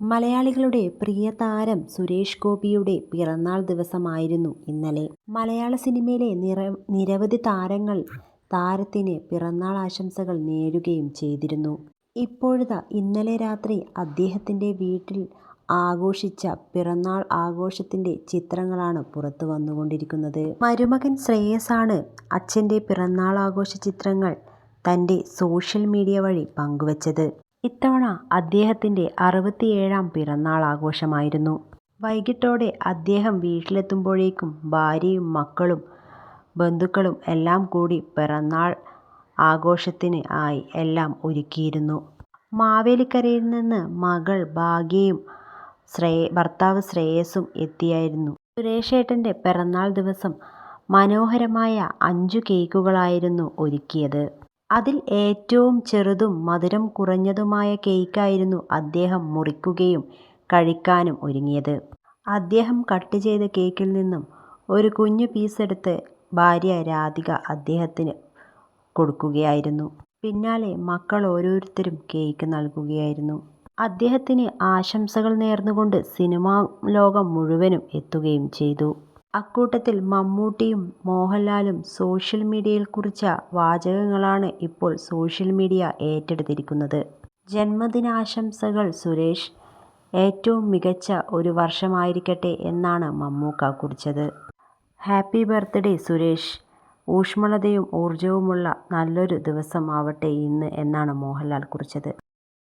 മലയാളികളുടെ പ്രിയ താരം സുരേഷ് ഗോപിയുടെ പിറന്നാൾ ദിവസമായിരുന്നു ഇന്നലെ. മലയാള സിനിമയിലെ നിരവധി താരങ്ങൾ താരത്തിന് പിറന്നാൾ ആശംസകൾ നേരുകയും ചെയ്തിരുന്നു. ഇപ്പോഴിതാ ഇന്നലെ രാത്രി അദ്ദേഹത്തിന്റെ വീട്ടിൽ ആഘോഷിച്ച പിറന്നാൾ ആഘോഷത്തിന്റെ ചിത്രങ്ങളാണ് പുറത്തു വന്നുകൊണ്ടിരിക്കുന്നത്. മരുമകൻ ശ്രേയസാണ് അച്ഛന്റെ പിറന്നാൾ ആഘോഷ ചിത്രങ്ങൾ തന്റെ സോഷ്യൽ മീഡിയ വഴി പങ്കുവച്ചത്. ഇത്തവണ അദ്ദേഹത്തിന്റെ അറുപത്തിയേഴാം പിറന്നാൾ ആഘോഷമായിരുന്നു. വൈകിട്ടോടെ അദ്ദേഹം വീട്ടിലെത്തുമ്പോഴേക്കും ഭാര്യയും മക്കളും ബന്ധുക്കളും എല്ലാം കൂടി പിറന്നാൾ ആഘോഷത്തിന് ആയി എല്ലാം ഒരുക്കിയിരുന്നു. മാവേലിക്കരയിൽ നിന്ന് മകൾ ഭാഗ്യയും ശ്രേയ ഭർത്താവ് ശ്രേയസും എത്തിയായിരുന്നു സുരേഷേട്ടന്റെ പിറന്നാൾ ദിവസം മനോഹരമായ അഞ്ചു കേക്കുകളായിരുന്നു ഒരുക്കിയത്. അതിൽ ഏറ്റവും ചെറുതും മധുരം കുറഞ്ഞതുമായ കേക്കായിരുന്നു അദ്ദേഹം മുറിക്കുകയും കഴിക്കാനും ഒരുങ്ങിയത്. അദ്ദേഹം കട്ട് ചെയ്ത കേക്കിൽ നിന്നും ഒരു കുഞ്ഞു പീസെടുത്ത് ഭാര്യ രാധിക അദ്ദേഹത്തിന് കൊടുക്കുകയായിരുന്നു. പിന്നാലെ മക്കൾ ഓരോരുത്തരും കേക്ക് നൽകുകയായിരുന്നു. അദ്ദേഹത്തിന് ആശംസകൾ നേർന്നുകൊണ്ട് സിനിമാ ലോകം മുഴുവനും എത്തുകയും ചെയ്തു. അക്കൂട്ടത്തിൽ മമ്മൂട്ടിയും മോഹൻലാലും സോഷ്യൽ മീഡിയയിൽ കുറിച്ച വാചകങ്ങളാണ് ഇപ്പോൾ സോഷ്യൽ മീഡിയ ഏറ്റെടുത്തിരിക്കുന്നത്. ജന്മദിനാശംസകൾ സുരേഷ്. ഏറ്റവും മികച്ച ഒരു വർഷമായിരിക്കട്ടെ എന്നാണ് മമ്മൂക്ക കുറിച്ചത്. Happy birthday Suresh. ഊഷ്മളതയും ഊർജവുമുള്ള നല്ലൊരു ദിവസമാവട്ടെ ഇന്ന് എന്നാണ് മോഹൻലാൽ കുറിച്ചത്.